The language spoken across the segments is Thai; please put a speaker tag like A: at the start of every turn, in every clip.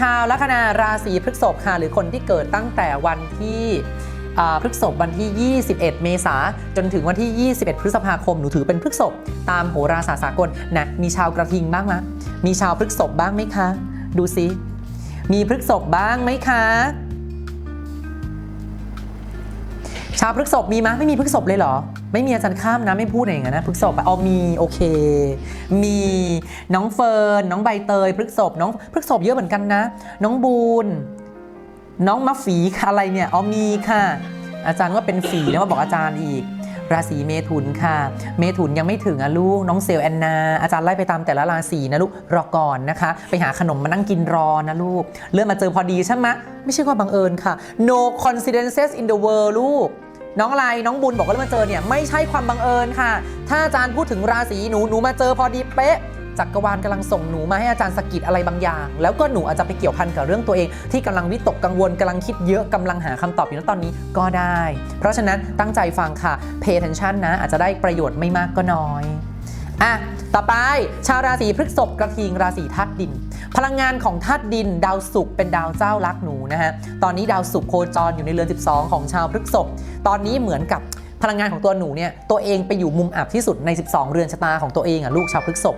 A: ชาวลัคนาราศีพฤษภค่ะหรือคนที่เกิดตั้งแต่วันที่พฤกษภวันที่ 21 เมษาจนถึงวันที่ 21 พฤษภาคม หนูถือเป็นพฤกษภตามโหราศาสตร์สากลนะมีชาวกระทิงบ้างละมีชาวพฤกษภบ้างไหมคะ ดูซิ มีพฤกษภบ้างไหมคะ ชาวพฤกษภมีไหมไม่มีพฤกษภเลยเหรอ ไม่มีอาจารย์ข้ามนะไม่พูดอย่างนั้นนะพฤกษภอเอามีโอเค มีน้องเฟิร์นน้องใบเตยพฤกษภน้องพฤกษภเยอะเหมือนกันนะ น้องบูนน้องมะฝีอะไรเนี่ยเอามีค่ะ อาจารย์ว่าเป็นฝีแล้วมาบอกอาจารย์อีก ราศีเมถุนค่ะ เมถุนยังไม่ถึงอะลูกน้องเซลแอนนา อาจารย์ไล่ไปตามแต่ละราศีนะลูกรอก่อนนะคะ ไปหาขนมมานั่งกินรอนะลูกเลื่อนมาเจอพอดีใช่ไหมไม่ใช่ความบังเอิญค่ะ no coincidences in the world ลูก น้องอะไรน้องบุญบอกว่าแล้วมาเจอเนี่ยไม่ใช่ความบังเอิญค่ะ ถ้าอาจารย์พูดถึงราศีหนูหนูมาเจอพอดีเป๊ะจักรวาลกำลังส่งหนูมาให้อาจารย์สกิดอะไรบางอย่าง แล้วก็หนูอาจจะไปเกี่ยวพันกับเรื่องตัวเอง ที่กำลังวิตกกังวลกำลังคิดเยอะกำลังหาคำตอบอยู่ณตอนนี้ก็ได้ เพราะฉะนั้นตั้งใจฟังค่ะ pay attention นะอาจจะได้ประโยชน์ไม่มากก็น้อย อะต่อไปชาวราศีพฤษภกระทิงราศีธาตุดิน พลังงานของธาตุดิน ดาวศุกร์เป็นดาวเจ้ารักหนูนะฮะตอนนี้ดาวศุกร์โคจรอยู่ในเรือน 12 ของชาวพฤษภตอนนี้เหมือนกับพลังงานของตัวหนูเนี่ยตัวเองไปอยู่มุมอับที่สุดใน 12 เรือนชะตาของตัวเองอะลูกชาวพฤษภ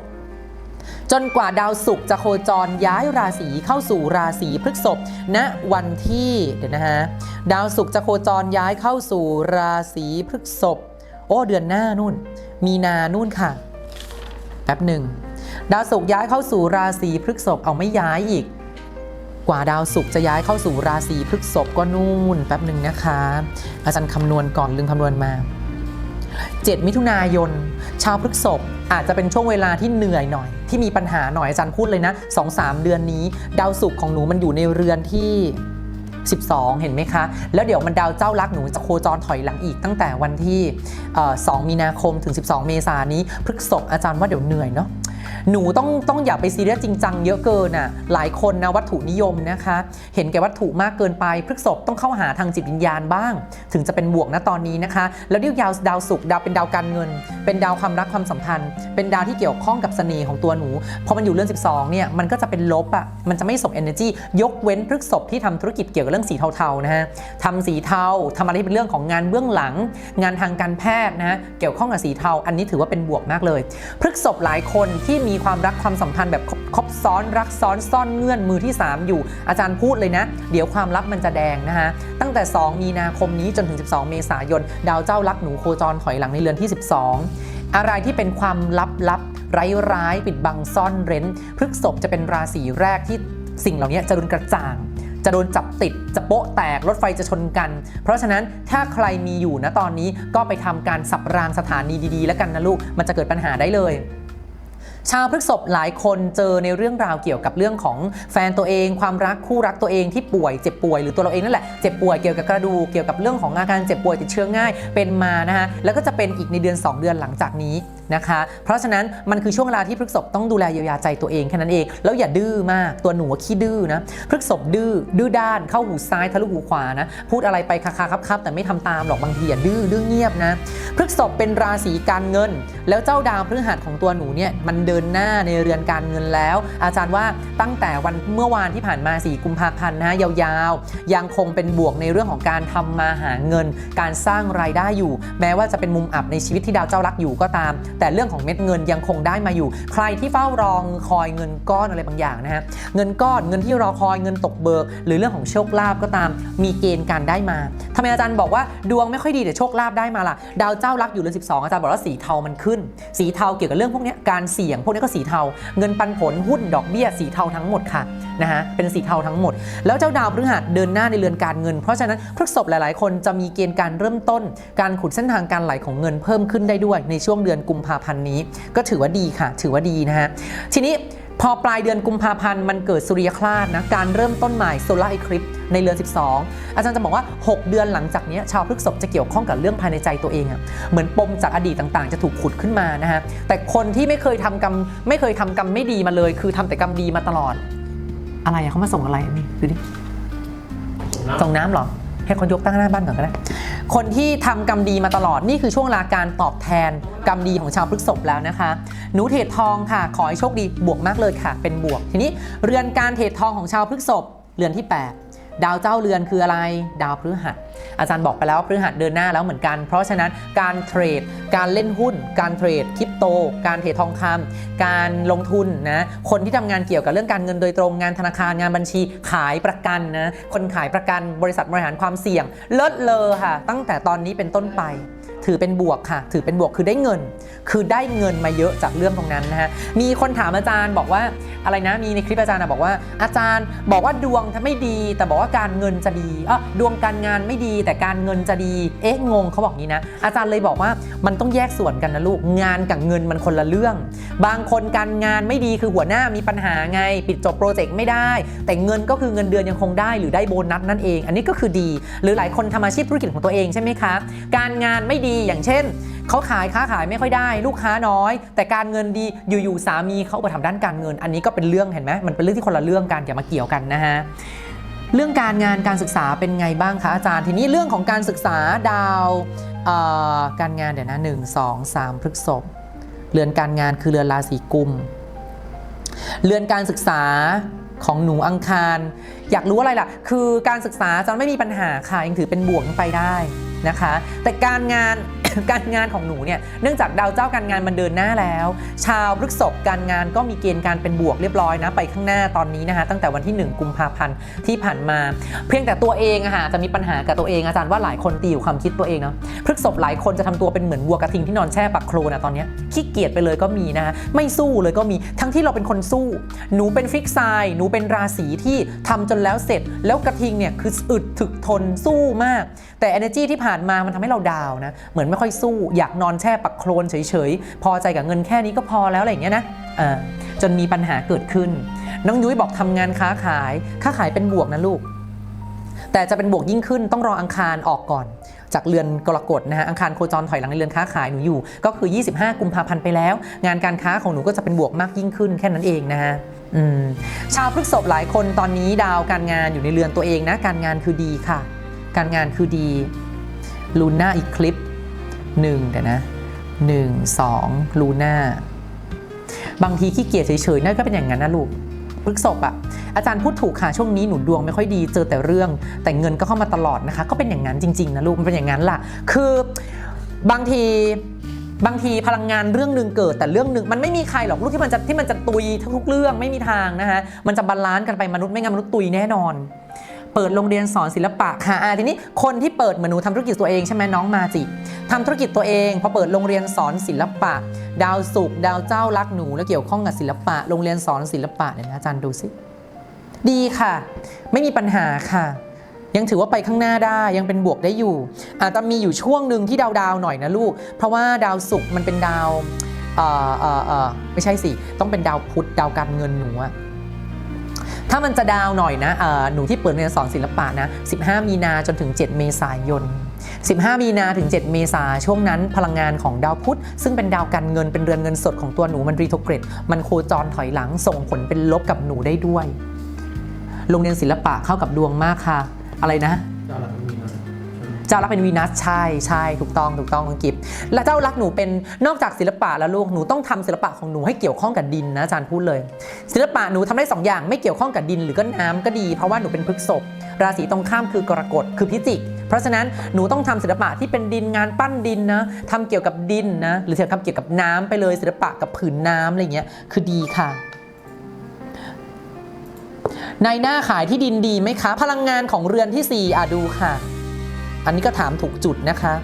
A: จนกว่าดาวศุกร์จะโคจรย้ายราศีเข้าสู่ราศีพฤษภณวันที่เดี๋ยวนะฮะดาวศุกร์จะโคจรย้ายเข้าสู่ราศีพฤษภโอ้เดือนหน้านู่น มีนานู่นค่ะ แป๊บหนึ่งดาวศุกร์ย้ายเข้าสู่ราศีพฤษภเอาไม่ย้ายอีก กว่าดาวศุกร์จะย้ายเข้าสู่ราศีพฤษภก็นู่นแป๊บหนึ่งนะคะ อาจารย์คำนวณก่อนลืมคำนวณมา 7 มิถุนายน ชาวพฤษภอาจจะเป็นช่วงเวลาที่เหนื่อยหน่อย ที่มีปัญหาหน่อยอาจารย์พูดเลยนะ 2-3 เดือนนี้ ดาวศุกร์ของหนูมันอยู่ในเรือนที่ 12 เห็นไหมคะ แล้วเดี๋ยวมันดาวเจ้ารักหนูจะโคจรถอยหลังอีกตั้งแต่วันที่เอ่อ2มีนาคมถึง 12 เมษายนนี้พฤกษ์อาจารย์ว่าเดี๋ยวเหนื่อยเนาะ หนูต้องต้องอย่าไปซีเรียสจริงจังเยอะเกินอะหลายคนนะวัตถุนิยมนะคะ เห็นแก่วัตถุมากเกินไปพฤกษภต้องเข้าหาทางจิตวิญญาณบ้าง ถึงจะเป็นบวกนะตอนนี้นะคะ แล้วดาวดาวศุกร์ดาวเป็นดาวการเงิน เป็นดาวความรักความสัมพันธ์ เป็นดาวที่เกี่ยวข้องกับเสน่ห์ของตัวหนูพอมันอยู่เรื่อง 12เนี่ยมันก็จะเป็นลบอะมันจะไม่ส่ง energy ยกเว้นพฤกษภที่ทำธุรกิจเกี่ยวกับเรื่องสีเทาๆนะฮะทำสีเทาทำอะไรที่เป็นเรื่องของงานเบื้องหลัง งานทางการแพทย์นะฮะเกี่ยวข้องกับสีเทาอันนี้ถือว่าเป็นบวกมากเลยพฤษภหลายคนที่ที่มีความรักความสัมพันธ์แบบคบซ้อนรักซ้อนซ่อนเงื่อนมือที่ 3 อยู่ อาจารย์พูดเลยนะ เดี๋ยวความลับมันจะแดงนะฮะตั้งแต่ 2 มีนาคมนี้จนถึง 12 เมษายน ดาวเจ้ารักหนูโคจรถอยหลังในเรือนที่ 12 อะไรที่เป็นความลับลับร้ายร้ายปิดบังซ่อนเร้นพฤกษภจะเป็นราศีแรกที่สิ่งเหล่านี้จะรุนกระจ่างจะโดนจับติด จะโป๊ะแตก รถไฟจะชนกัน เพราะฉะนั้นถ้าใครมีอยู่นะตอนนี้ก็ไปทำการสับรางสถานีดีๆ แล้วกันนะลูก มันจะเกิดปัญหาได้เลย ชาวพฤกษบหลายคนเจอในเรื่องราวเกี่ยวกับเรื่องของแฟนตัวเอง ความรักคู่รักตัวเองที่ป่วยเจ็บป่วยหรือตัวเราเองนั่นแหละเจ็บป่วยเกี่ยวกับกระดูกเกี่ยวกับเรื่องของอาการเจ็บป่วยติดเชื้อง่ายเป็นมานะฮะแล้วก็จะเป็นอีกในเดือน 2 เดือนหลังจากนี้ นะคะ เพราะฉะนั้นมันคือช่วงเวลาที่พฤกษภต้องดูแลเยียวยาใจตัวเองแค่นั้นเอง แล้วอย่าดื้อมากตัวหนูขี้ดื้อนะพฤกษภดื้อดื้อด้านเข้าหูซ้ายทะลุหูขวานะพูดอะไรไปคาๆครับแต่ไม่ทำตามหรอกบางทีอย่าดื้อดื้อเงียบนะพฤกษภเป็นราศีการเงิน แล้วเจ้าดาวพฤหัสของตัวหนูเนี่ยมันเดินหน้าในเรือนการเงินแล้ว อาจารย์ว่าตั้งแต่วันเมื่อวานที่ผ่านมา4กุมภาพันธ์นะฮะยาวๆ ยังคงเป็นบวกในเรื่องของการทำมาหาเงิน การสร้างรายได้อยู่ แม้ว่าจะเป็นมุมอับในชีวิตที่ดาวเจ้ารักอยู่ก็ตามแต่เรื่องของเม็ดเงินยังคงได้มาอยู่ ใครที่เฝ้ารองคอยเงินก้อนอะไรบางอย่างนะฮะเงินก้อนเงินที่รอคอยเงินตกเบิก หรือเรื่องของโชคลาภก็ตาม มีเกณฑ์การได้มาทำไมอาจารย์บอกว่าดวงไม่ค่อยดีแต่โชคลาภได้มาล่ะดาวเจ้ารักอยู่เรือน12 อาจารย์บอกว่าสีเทามันขึ้น สีเทาเกี่ยวกับเรื่องพวกนี้การเสี่ยงพวกนี้ก็สีเทา เงินปันผลหุ้นดอกเบี้ยสีเทาทั้งหมดค่ะนะฮะเป็นสีเทาทั้งหมด แล้วเจ้าดาวพฤหัสเดินหน้าในเรือนการเงิน เพราะฉะนั้นพฤกษภหลาย ๆ คนจะมีเกณฑ์การเริ่มต้น การขุดเส้นทางการไหลของเงินเพิ่มขึ้นได้ด้วยในช่วงเดือนกุมภาพันธ์นี้ ก็ถือว่าดีค่ะ ถือว่าดีนะฮะ ทีนี้พอปลายเดือนกุมภาพันธ์มันเกิดสุริยคราสนะการเริ่มต้นใหม่โซลาร์ e คลิปในเรือน 12 อาจารย์จะบอกว่า 6 เดือนหลังจากนี้ชาวพฤษภจะเกี่ยวข้องกับเรื่องภายในใจตัวเองอะเหมือนปมจากอดีตต่างๆ จะถูกขุดขึ้นมานะฮะแต่คนที่ไม่เคยทำกรรมไม่เคยทำกรรมไม่ดีมาเลย คือทำแต่กรรมดีมาตลอด อะไรอะเขามาส่งอะไรนี่ดูดิส่งน้ำหรอ ให้คนยกตั้งหน้าบ้านก่อนก็ได้ คนที่ทำกรรมดีมาตลอดนี่คือช่วงเวลาการตอบแทนกรรมดีของชาวพฤษภแล้วนะคะหนูเทศทองค่ะ ขอให้โชคดีบวกมากเลยค่ะ เป็นบวก ทีนี้เรือนการเทศทองของชาวพฤษภเรือนที่ 8 ดาวเจ้าเรือนคืออะไร ดาวพฤหัส อาจารย์บอกไปแล้วว่าพฤหัสเดินหน้าแล้วเหมือนกัน เพราะฉะนั้นการเทรด การเล่นหุ้น การเทรดคริปโต การเทรดทองคำการลงทุนนะ คนที่ทำงานเกี่ยวกับเรื่องการเงินโดยตรงงานธนาคารงานบัญชีขายประกันนะ คนขายประกันบริษัทบริหารความเสี่ยง เลิศเลอค่ะ ตั้งแต่ตอนนี้เป็นต้นไป ถือเป็นบวกค่ะ ถือเป็นบวกคือได้เงิน คือได้เงินมาเยอะจากเรื่องตรงนั้นนะฮะ มีคนถามอาจารย์บอกว่าอะไรนะ มีในคลิปอาจารย์นะบอกว่า อาจารย์บอกว่าดวงถ้าไม่ดี แต่บอกว่าการเงินจะดีอะดวงการงานไม่ดี แต่การเงินจะดี เอ๊ะงงเขาบอกนี้นะ อาจารย์เลยบอกว่ามันต้องแยกส่วนกันนะลูก งานกับเงินมันคนละเรื่อง บางคนการงานไม่ดีคือหัวหน้ามีปัญหาไง ปิดจบโปรเจกต์ไม่ได้ แต่เงินก็คือเงินเดือนยังคงได้หรือได้โบนัสนั่นเอง อันนี้ก็คือดี หรือหลายคนทำอาชีพธุรกิจของตัวเองใช่ไหมคะ การงานไม่ดีอย่างเช่นเขาขายค้าขายไม่ค่อยได้ลูกค้าน้อย แต่การเงินดีอยู่ๆสามีเขาไปทำด้านการเงิน อันนี้ก็เป็นเรื่องเห็นไหมมันเป็นเรื่องที่คนละเรื่องกันอย่ามาเกี่ยวกันนะฮะเรื่องการงานการศึกษาเป็นไงบ้างคะอาจารย์ ทีนี้เรื่องของการศึกษาดาวการงานเดี๋ยวนะหนึ่งสองสามพฤกษภเรือนการงานคือเรือนราศีกุมเรือนการศึกษาของหนูอังคาร อยากรู้อะไรล่ะ คือการศึกษาจะไม่มีปัญหาค่ะยังถือเป็นบวกไปได้ นะคะ แต่การงาน การงานของหนูเนี่ยเนื่องจากดาวเจ้าการงานมันเดินหน้าแล้ว ชาวพฤกษภการงานก็มีเกณฑ์การเป็นบวกเรียบร้อยนะ ไปข้างหน้าตอนนี้นะคะตั้งแต่วันที่ 1 กุมภาพันธ์ที่ผ่านมา เพียงแต่ตัวเองอะค่ะจะมีปัญหากับตัวเองอาจารย์ว่าหลายคนตีอยู่ความคิดตัวเองเนาะพฤกษภหลายคนจะทำตัวเป็นเหมือนวัวกระทิงที่นอนแช่ปักโคลนะตอนนี้ขี้เกียจไปเลยก็มีนะคะไม่สู้เลยก็มีทั้งที่เราเป็นคนสู้ หนูเป็นฟิกไซน์หนูเป็นราศีที่ทำจนแล้วเสร็จ แล้วกระทิงเนี่ยคืออึดถึกทนสู้มาก แต่ energy ที่ผ่านมามันทำให้เราดาวนะเหมือนไม่ค่อยสู้ อยากนอนแช่ปักโคลนเฉยๆ พอใจกับเงินแค่นี้ก็พอแล้วอะไรอย่างเงี้ยนะจนมีปัญหาเกิดขึ้น น้องยุ้ยบอกทำงานค้าขาย ค้าขายเป็นบวกนะลูก แต่จะเป็นบวกยิ่งขึ้นต้องรออังคารออกก่อน จากเรือนกรกฎนะฮะอังคารโคจรถอยหลังในเรือนค้าขายหนูอยู่ ก็คือ 25 กุมภาพันธ์ไปแล้ว งานการค้าของหนูก็จะเป็นบวกมากยิ่งขึ้นแค่นั้นเองนะฮะชาวพฤษภหลายคนตอนนี้ดาวการงานอยู่ในเรือนตัวเองนะ การงานคือดีค่ะ การงานคือดีลูน่าอีกคลิป หนึ่งเดี๋ยวนะหนึ่งสองลูน่าบางทีขี้เกียจเฉยๆนั่นก็เป็นอย่างนั้นนะลูกพฤกษบอะอาจารย์พูดถูกค่ะช่วงนี้หนูดวงไม่ค่อยดีเจอแต่เรื่อง แต่เงินก็เข้ามาตลอดนะคะ ก็เป็นอย่างนั้นจริงๆนะลูกมันเป็นอย่างนั้นล่ะ คือบางทีบางทีพลังงานเรื่องหนึ่งเกิดแต่เรื่องหนึ่งมันไม่มีใครหรอกลูกที่มันจะที่มันจะตุยทุกเรื่องไม่มีทางนะคะมันจะบาลานซ์กันไปมนุษย์ไม่งั้นมนุษย์ตุยแน่นอน เปิดโรงเรียนสอนศิลปะค่ะอ่าทีนี้คนที่เปิดเหมือนหนูทำธุรกิจตัวเองใช่ไหมน้องมาจิ ทำธุรกิจตัวเองพอเปิดโรงเรียนสอนศิลปะ ดาวศุกดาวเจ้ารักหนูแล้วเกี่ยวข้องกับศิลปะ โรงเรียนสอนศิลปะเนี่ยนะอาจารย์ดูสิดีค่ะ ไม่มีปัญหาค่ะ ยังถือว่าไปข้างหน้าได้ยังเป็นบวกได้อยู่ อาจจะมีอยู่ช่วงหนึ่งที่ดาวดาวหน่อยนะลูก เพราะว่าดาวศุกร์มันเป็นดาวเออเออเออไม่ใช่สิต้องเป็นดาวพุธดาวการเงินหนูอะถ้ามันจะดาวหน่อยนะหนูที่เปิดเรียนสอนศิลปะนะ 15 มีนาจนถึง 7 เมษายน 15 มีนาถึง 7 เมษาช่วงนั้นพลังงานของดาวพุธ ซึ่งเป็นดาวการเงินเป็นเรือนเงินสดของตัวหนูมันรีโทเกรดมันโคจรถอยหลังส่งผลเป็นลบกับหนูได้ด้วยโรงเรียนศิลปะเข้ากับดวงมากค่ะ อะไรนะ
B: เจ้าหลักมีนะ
A: เจ้ารักเป็นวีนัสใช่ใช่ถูกต้องถูกต้องน้องกิฟและเจ้ารักหนูเป็นนอกจากศิลปะแล้วลูกหนูต้องทำศิลปะของหนูให้เกี่ยวข้องกับดินนะอาจารย์พูดเลย ศิลปะหนูทำได้สองอย่างไม่เกี่ยวข้องกับดินหรือก็น้ำก็ดี เพราะว่าหนูเป็นพฤกษภราศีตรงข้ามคือกรกฎคือพิจิก เพราะฉะนั้นหนูต้องทำศิลปะที่เป็นดินงานปั้นดินนะทำเกี่ยวกับดินนะหรือทำเกี่ยวกับน้ำไปเลยศิลปะกับผืนน้ำอะไรเงี้ยคือดีค่ะในหน้าขายที่ดินดีไหมคะ พลังงานของเรือนที่ 4 อะดูค่ะ อันนี้ก็ถามถูกจุดนะคะ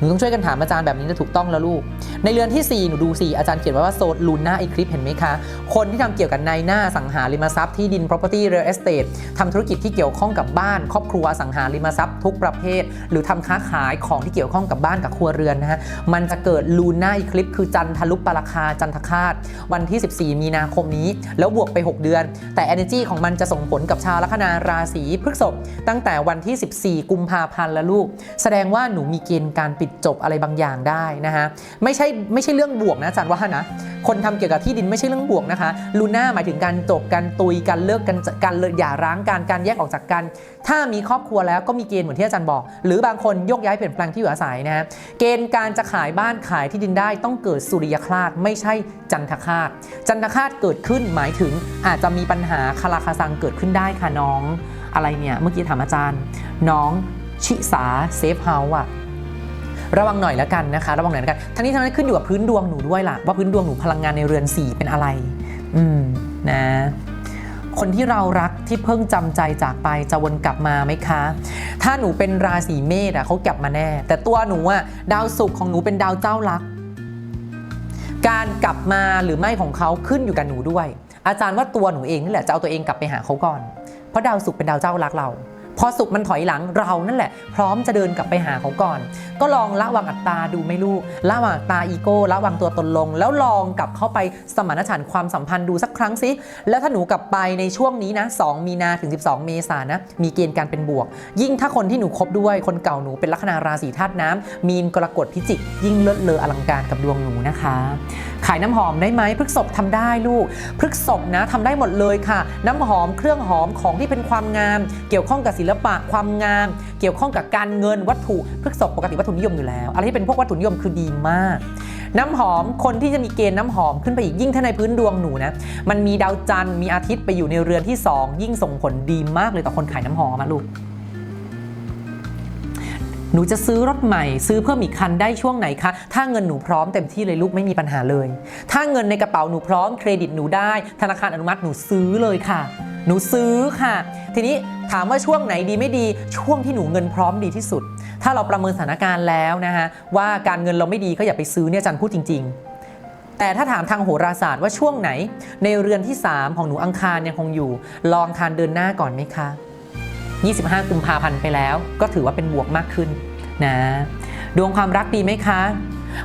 A: หนูต้องช่วยกันถามอาจารย์แบบนี้จะถูกต้องแล้วลูก ในเรือนที่ 4 หนูดูสิอาจารย์เขียนไว้ว่าโซนลูน่าอีคลิปเห็นไหมคะ คนที่ทำเกี่ยวกับในหน้าสังหาริมทรัพย์ที่ดิน property real estate ทำธุรกิจที่เกี่ยวข้องกับบ้าน ครอบครัวสังหาริมทรัพย์ทุกประเภท หรือทำค้าขายของที่เกี่ยวข้องกับบ้านกับครัวเรือนนะฮะมันจะเกิดลูน่าอีคลิปคือจันทรุปราคาจันทคาตวันที่ 14 มีนาคมนี้ แล้วบวกไป 6 เดือน แต่ energy ของมันจะส่งผลกับชาวลัคนาราศีพฤษภตั้งแต่วันที่ 14 กุมภาพันธ์แล้วลูก แสดงว่าหนูมีเกณฑ์การปิดดจบอะไรบางอย่างได้นะฮะไม่ใช่ไม่ใช่เรื่องบวกนะอาจารย์ว่านะคนทำเกี่ยวกับที่ดินไม่ใช่เรื่องบวกนะคะลูน่าหมายถึงการจบการตุยการเลิกกันการเลิกหย่าร้างการการแยกออกจากกัน ถ้ามีครอบครัวแล้วก็มีเกณฑ์เหมือนที่อาจารย์บอก หรือบางคนยกย้ายเปลี่ยนแปลงที่อยู่อาศัยนะฮะเกณฑ์การจะขายบ้านขายที่ดินได้ต้องเกิดสุริยคราสไม่ใช่จันทคาสจันทคาสเกิดขึ้นหมายถึงอาจจะมีปัญหาคาราคาซังเกิดขึ้นได้ค่ะน้อง อะไรเนี่ยเมื่อกี้ถามอาจารย์ น้องชิสาเซฟเฮาส์อะ ระวังหน่อยแล้วกันนะคะ ระวังหน่อยแล้วกัน ทั้งนี้ทั้งนั้นขึ้นอยู่กับพื้นดวงหนูด้วยล่ะ ว่าพื้นดวงหนูพลังงานในเรือนสีเป็นอะไร อืมนะคนที่เรารักที่เพิ่งจำใจจากไปจะวนกลับมาไหมคะ ถ้าหนูเป็นราศีเมษอะเขากลับมาแน่ แต่ตัวหนูอะดาวศุกร์ของหนูเป็นดาวเจ้ารัก การกลับมาหรือไม่ของเขาขึ้นอยู่กับหนูด้วย อาจารย์ว่าตัวหนูเองนี่แหละจะเอาตัวเองกลับไปหาเขาก่อน เพราะดาวศุกร์เป็นดาวเจ้ารักเรา พอศุกมันถอยหลังเรานั่นแหละ พร้อมจะเดินกลับไปหาเขาก่อน ก็ลองละวางอัตตาดูไม่ลูกละวางอัตตาอีโก้ละวางตัวตนลง แล้วลองกลับเข้าไปสมานฉันท์ความสัมพันธ์ดูสักครั้งสิแล้วถ้าหนูกลับไปในช่วงนี้นะ 2 มีนาถึง 12 เมษายนนะมีเกณฑ์การเป็นบวก ยิ่งถ้าคนที่หนูคบด้วยคนเก่าหนูเป็นลัคนาราศีธาตุน้ำมีนกรกฎพิจิก ยิ่งเลิศเลออลังการกับดวงหนูนะคะ ขายน้ำหอมได้ไหมพฤกษบทำได้ลูกพฤกษบนะทำได้หมดเลยค่ะ น้ำหอมเครื่องหอมของที่เป็นความงาม เกี่ยวข้องกับศิลลปะความงาม เกี่ยวข้องกับการเงินวัตถุพฤกษบปกติวัตถุนิยมอยู่แล้ว อะไรที่เป็นพวกวัตถุนิยมคือดีมาก น้ำหอมคนที่จะมีเกณฑ์น้ำหอมขึ้นไปอีกยิ่งถ้าในพื้นดวงหนูนะมันมีดาวจันทร์มีอาทิตย์ไปอยู่ในเรือนที่ 2 ยิ่งส่งผลดีมากเลยต่อคนขายน้ำหอมมาลูกหนูจะซื้อรถใหม่ ซื้อเพิ่มอีกคันได้ช่วงไหนคะ ถ้าเงินหนูพร้อมเต็มที่เลยลูกไม่มีปัญหาเลย ถ้าเงินในกระเป๋าหนูพร้อมเครดิตหนูได้ ธนาคารอนุมัติหนูซื้อเลยค่ะ หนูซื้อค่ะ ทีนี้ถามว่าช่วงไหนดีไม่ดีช่วงที่หนูเงินพร้อมดีที่สุด ถ้าเราประเมินสถานการณ์แล้วนะคะว่าการเงินเราไม่ดีก็อย่าไปซื้อเนี่ยจันพูดจริง ๆแต่ถ้าถามทางโหราศาสตร์ว่าช่วงไหน ในเรือนที่ 3 ของหนูอังคารยังคงอยู่ ลองคารเดินหน้าก่อนไหมคะ 25 กุมภาพันธ์ไปแล้ว ก็ถือว่าเป็นบวกมากขึ้นนะ ดวงความรักดีไหมคะ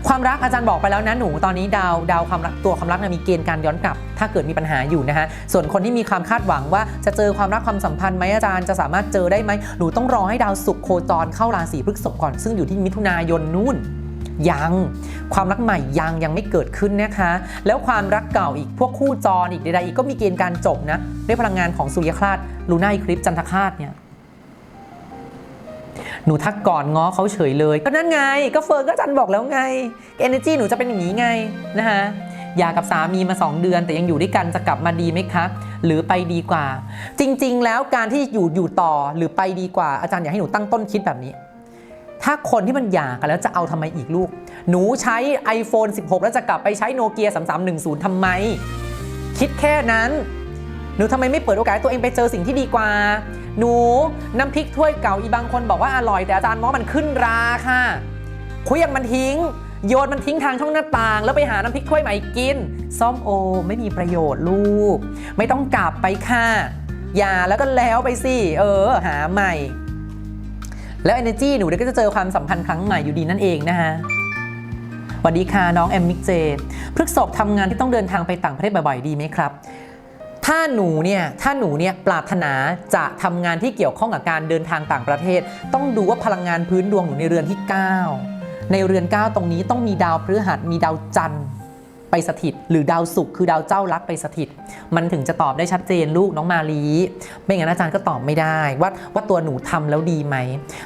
A: ความรักอาจารย์บอกไปแล้วนะหนูตอนนี้ดาวดาวความรักตัวความรักนี่ยมีเกณฑ์การย้อนกลับ ถ้าเกิดมีปัญหาอยู่นะคะส่วนคนที่มีความคาดหวังว่าจะเจอความรักความสัมพันธ์ไหมอาจารย์จะสามารถเจอได้ไหมหนูต้องรอให้ดาวศุกร์โคจรเข้าราศีพฤษภก่อนซึ่งอยู่ที่มิถุนายนนู่นยังความรักใหม่ยังยังไม่เกิดขึ้นนะคะ แล้วความรักเก่าอีกพวกคู่จรอีกใดๆอีกก็มีเกณฑ์การจบนะด้วยพลังงานของสุริยคราสลูน่าอีคลิปจันทคราสเนี่ย หนูทักก่อนง้อเขาเฉยเลย ก็นั่นไง ก็เฟิร์นก็จันบอกแล้วไง energy หนูจะเป็นอย่างนี้ไงนะคะหย่ากับสามีมา 2 เดือน แต่ยังอยู่ด้วยกันจะกลับมาดีไหมคะ หรือไปดีกว่า จริง ๆ แล้วการที่อยู่อยู่ต่อหรือไปดีกว่าอาจารย์อยากให้หนูตั้งต้นคิดแบบนี้ ถ้าคนที่มันหย่ากันแล้วจะเอาทำไมอีกลูก หนูใช้ iPhone 16 แล้วจะกลับไปใช้โนเกีย3310ทำไม คิดแค่นั้น หนูทำไมไม่เปิดโอกาสตัวเองไปเจอสิ่งที่ดีกว่า หนูน้ำพริกถ้วยเก่าอีบางคนบอกว่าอร่อยแต่อาจารย์มองมันขึ้นราค่ะคุยอย่างมันทิ้ง โยนมันทิ้งทางช่องหน้าต่าง แล้วไปหาน้ำพริกถ้วยใหม่กินส้มโอไม่มีประโยชน์ลูก ไม่ต้องกลับไปค่ะอย่าแล้วก็แล้วไปสิเออหาใหม่ แล้ว energy หนูเดี๋ยวก็จะเจอความสัมพันธ์ครั้งใหม่อยู่ดีนั่นเองนะคะสวัสดีค่ะน้องแอมมิกเจพฤกษบทำงานที่ต้องเดินทางไปต่างประเทศบ่อยๆดีไหมครับ ถ้าหนูเนี่ยถ้าหนูเนี่ยปรารถนาจะทำงานที่เกี่ยวข้องกับการเดินทางต่างประเทศ ต้องดูว่าพลังงานพื้นดวงหนูในเรือนที่ 9 ในเรือน 9 ตรงนี้ต้องมีดาวพฤหัสมีดาวจันทร์ไปสถิต หรือดาวศุกร์คือดาวเจ้ารักไปสถิต มันถึงจะตอบได้ชัดเจนลูกน้องมาลีไม่งั้นอาจารย์ก็ตอบไม่ได้ว่าว่าตัวหนูทำแล้วดีไหม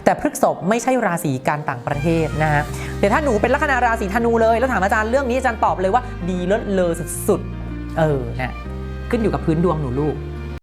A: แต่พฤกษบไม่ใช่ราศีการต่างประเทศนะฮะแต่ถ้าหนูเป็นลัคนาราศีธนูเลย แล้วถามอาจารย์เรื่องนี้อาจารย์ตอบเลยว่าดีเลิศเลอสุดๆเออนะ ขึ้นอยู่กับพื้นดวงหนูลูก